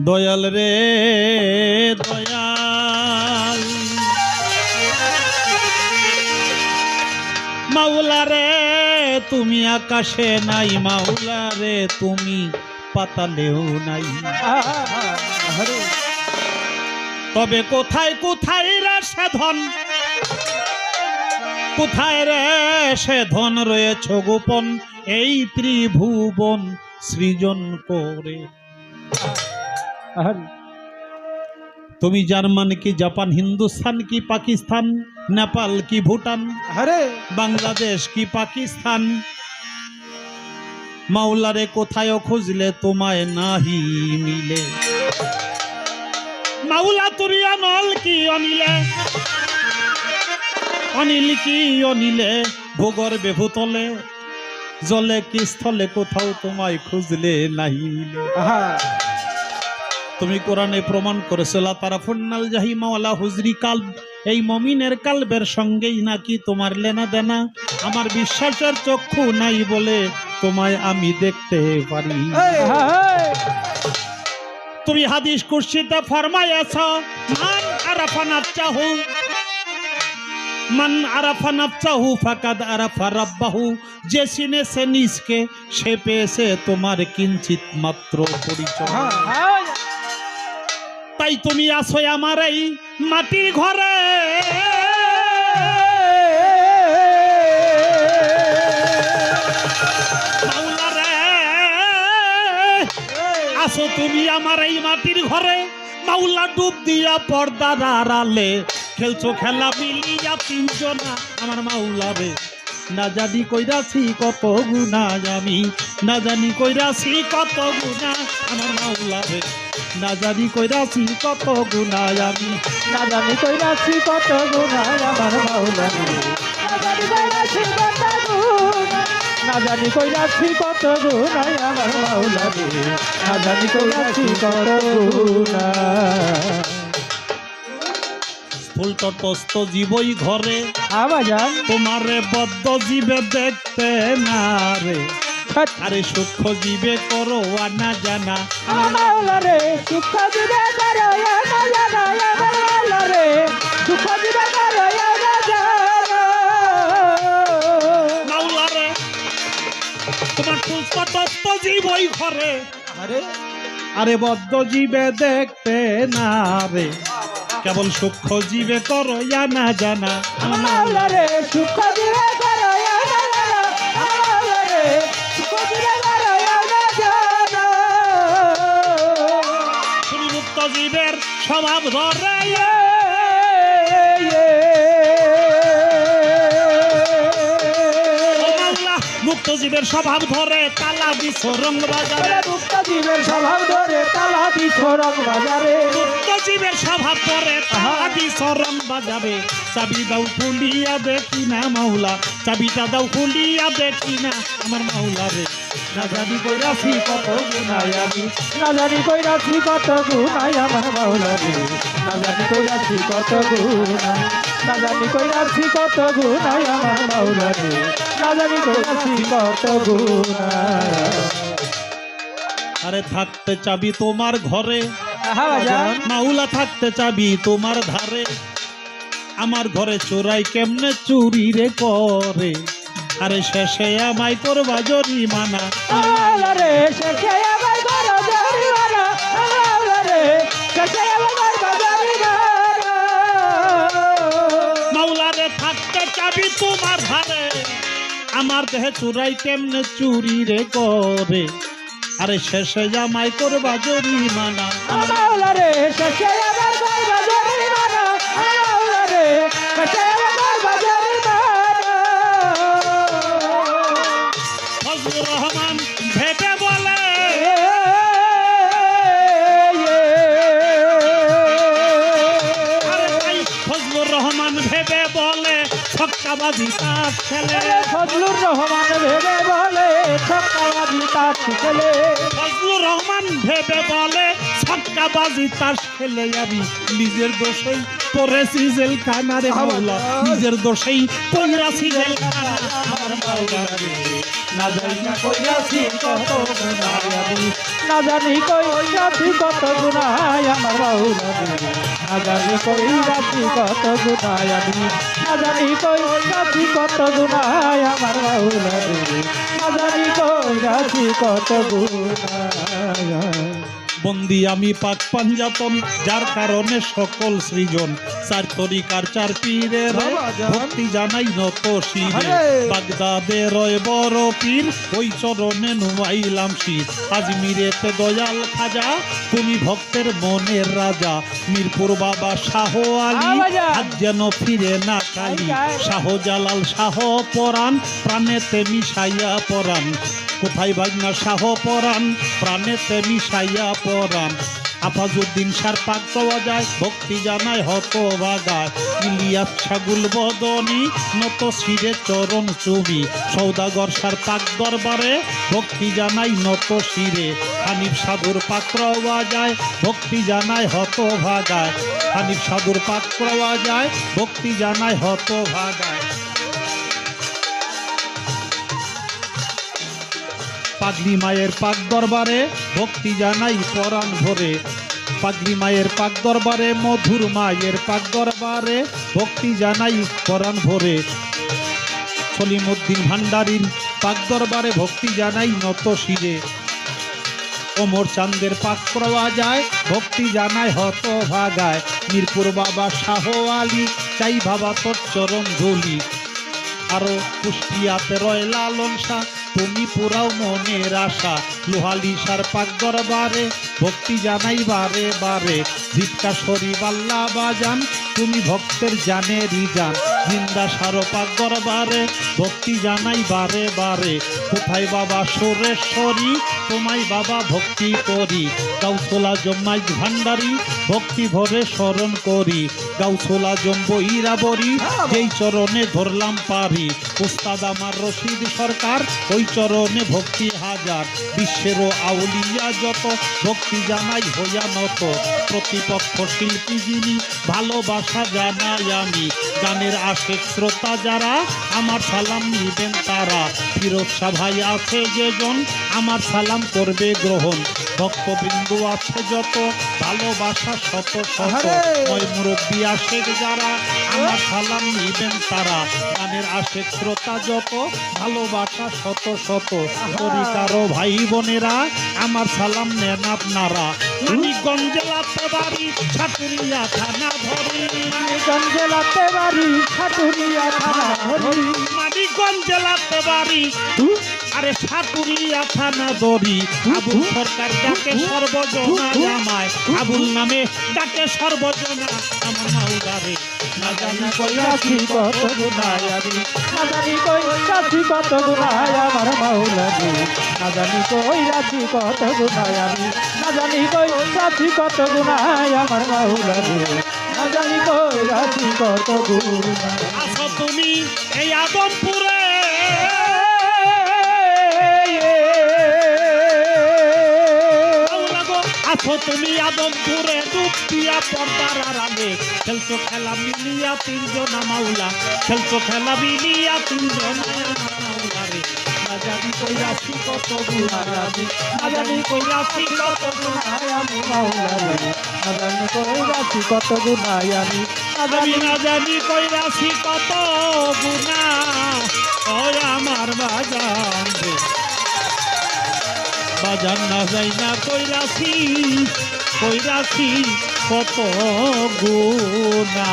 দয়াল রে, দয়াল। মাওলা রে, তুমি আকাশে নাই, মাওলা রে, তুমি পাতালেও নাই। তবে কোথায় কোথায় রে সে ধন কোথায় রে সে ধন রয়েছে গোপন? এই ত্রিভুবন সৃজন করে তুমি জার্মান কি জাপান হিন্দুস্তান কি পাকিস্তান নেপাল কি ভুটান আরে বাংলাদেশ কি পাকিস্তান? মাওলারে কোথায় খুঁজলে তোমায় নাহি মিলে? মাওলা তুরি অনল কি অনিলে? অনিল কি অনিলে? ভোগর বেভূতলে জলে কি স্থলে কোথাও তোমায় খুঁজলে নাহি মিলে? আহা। তুমি কোরআনে প্রমাণ করেছ হুজরি কাল এই মমিনের কালবের সঙ্গেই নাকি তোমার লেনা দেনা আমার বিশ্বাসের চক্ষু নাই বলে তোমায় আমি দেখতে পারি। তুমি হাদিস কুর্সিতে ফরমাইয়াছ মান আরাফা নাফসাহু মান আরাফা নাফসাহু ফাকাদ আরাফা রাব্বাহু। যে চিনেছে নিজকে সে পেয়েছে তোমার কিঞ্চিত মাত্র পরিচয়। আহা, তাই তুমি আসো আমার এই মাটির ঘরে। আসো তুমি আমার এই মাটির ঘরে। মাওলা ডুব দিয়া পর্দার আড়ালে খেলছো খেলা, মিলিয়া তিনজনা আমার মাওলা রে না জানি কইরাছি কত গুণা আমি, না জানি কইরাছি কত গুণা আমার মাওলা রে না জানি কইরাছি কত গুণা আমি, না জানি কইরাছি কত গুনাহ আমার মাওলা রে। না জানি কইরাছি কত গুনাহ আমার মাওলা রে। না জানি কইরাছি কত ফুল তটস্থ জীবই ঘরে আবাজান তোমারে বদ্ধ জীবে দেখতে না রে আরে সূক্ষ্ম জীবে করো আনা জানা রে করো জানা রে করো জানা তোমার তটস্থ জীবই ঘরে আরে আরে বদ্ধ জীবে দেখতে না রে কেবল সূক্ষ্ম জীবে করো জানা। জানা। রে জীবে করো জীবের স্বভাব ধরে মুক্ত জীবের স্বভাব ধরে তালা দিছ রং বাজারে মুক্তজীবের স্বভাব ধরে তালা দিছ রং বাজারে মুক্তজীবের স্বভাব ধরে তালা দিছ রং বাজারে চাবি দাও খুলিয়া দেখি না মাওলা। চাবিটা দাও খুলিয়া দেখি না আমার মাওলা রে। না জানি কইরাছি কত গুনাই আমি। না জানি কইরাছি কত গুনাই আমার মাওলা রে। না জানি কইরাছি কত গুনাই। না জানি কইরাছি কত গুনাই আমার মাওলা রে। না জানি কইরাছি কত গুনাই। আরে থাকতে চাবি তোমার ঘরে। বাজান মাওলা থাকতে চাবি তোমার ধারে। আমার ঘরে চোরাই কেমনে চুরি রে করে? আরে শেষে আমায় করবা জরিমানা। রে শেষে আবার করো জরিমানা। মাওলা রে শেষে আবার করো জরিমানা। থাকতে চাবি তোমার ধারে আমার দেহে চুরাই কেমনে চুরি রে করে? আরে শেষে জামাই করবা জরিমানা। রে শেষে আবার রহমান ভেবে বলে ফজলুর রহমান ভেবে বলে ছক্কাবাজি তার ছেলে ফজলুর রহমান ভেবে বলে ছক্কাবাজি তার ছেলে। ফজলুর রহমান ভেবে বলে ছক্কাবাজি তার খেলে আমি। নিজের দোষেই পড়েছি জেলখানা রে মাওলা। নিজের দোষেই পড়েছি জেলখানা আমার মাওলা রে। না জানি কইরাছি কত গুনাহ কত গুনাই আমার রে। না জানি কই রাতি কত গুনাই আমি। না জানি কই রাতি কত গুনাই আমার রে। না জানি কই রাতি কত গুনাই বন্দি আমি পাক পাঞ্জাতন যার কারণে সকল সৃজন চার তরিকার চার বাবাজান। ভক্তি জানাই নত শিরে। বাগদাদে রয় বড় পীর ওই চরণে নুমাইলাম শীত আজমিরেতে দয়াল খাজা তুমি ভক্তের মনের রাজা মিরপুর বাবা শাহ আলী। আজ যেন ফিরে না কালি। শাহ জালাল শাহ পরাণ প্রাণেতে মিশাইয়া পরাণ কোথায় বাজনা শাহ পরাণ? প্রাণেতে মিশাইয়া পরাণ। আফাজুদ্দিন সার পাক পাওয়া যায়, ভক্তি জানায় হত বাগায় ইলিয়াস ছাগুল বদনি, নত শিরে চরণ চুমি। সৌদাগর সার পাক দরবারে ভক্তি জানাই নত শিরে। হানিফ সাধুর পাক পাওয়া যায়, ভক্তি জানায় হত ভাগায় হানিফ সাধুর পাক পাওয়া যায়, ভক্তি জানায় হত ভাগায় পাগলি মায়ের পাক দরবারে ভক্তি জানাই পরাণ ভরে। পাগলি মায়ের পাক দরবারে, মধুর মায়ের পাক দরবারে ভক্তি জানাই পরাণ ভরে। সলিমুদ্দিন ভান্ডারীর পাক দরবারে ভক্তি জানাই নত শিরে। ওমর চান্দের পাক পাওয়া যায়, ভক্তি জানায় হত ভাগায়। মিরপুর বাবা শাহ আলী, চাই বাবা তোর চরণ ধুলি। আরও কুষ্টিয়াতে রয় লালন শাহ তুমি পুরাও মনের আশা লোহালি সার পাক দরবারে, ভক্তি জানাই বারে বারে দীপকা সরি আল্লাহ বাজান তুমি ভক্তের জানে জান জিন্দা সার পাক দরবারে, ভক্তি জানাই বারে বারে। কোথায় বাবা সুরেশ্বরী, তোমায় বাবা ভক্তি করি। গাউসোলা জম্মাই ভান্ডারি ভক্তি ভরে স্মরণ করি। গাউসোলা জম্ব ইরাবরি, যেই চরণে ধরলাম পারি। উস্তাদ আমার রশিদ সরকার, ওই চরণে ভক্তি হাজার। বিশ্বেরও আউলিয়া যত, ভক্তি জানাই হইয়া নত। প্রতিপক্ষ শিল্পী যিনি, ভালোবাসা জানাই আমি। গানের আশেক শ্রোতা যারা আমার সালাম নিবেন তারা। ফিরোজ শাহ ভাই আছে যেজন আমার সালাম করবে গ্রহণ। ভক্তবৃন্দ আছে যত ভালোবাসা শত শত! ওই মুরব্বী আশেক যারা আমার সালাম নিবেন তারা। গানের আশেক শ্রোতা যত ভালোবাসা শত শত। তরিকারও ভাই বোনেরা আমার সালাম নেন আপনারা। মানিকগঞ্জ জেলাতে বাড়ি থানা ধরি। গঞ্জে বাড়ি ছাটুরিয়া থানা ধরি। মানিকগঞ্জ জেলাতে বাড়ি আরে সাতুরিয়া থানা ধরি। আবুল সরকার ডাকে সর্বজনা জামায় আবুল নামে ডাকে সর্বজনা আমার মাউদারে না জানি কইরাছি কত গুনাই আমি। না জানি কইরাছি কত গুনাই আমার মাওলানি না জানি কইরাছি কত গুনাই আমি। না জানি কইরাছি কত গুনাই আমার মাওলানি জানি গুনাই আসো তুমি এই আদমপুরে। আসো তুমি আদমপুরে। খেলছো খেলা মিলিয়া তিনজনা মাওলা। খেলছো খেলা মিলিয়া তিনজনা না জানি কইরাছি কত গুণার আমি না জানি কইরাছি কত গুনাই আমি না জানি কইরাছি কত আমি না জানি না জানি কইরাছি কত গুণা ওই আমার বাজান বাজান না যাই না কইরাছি কইরাছি কত গুণা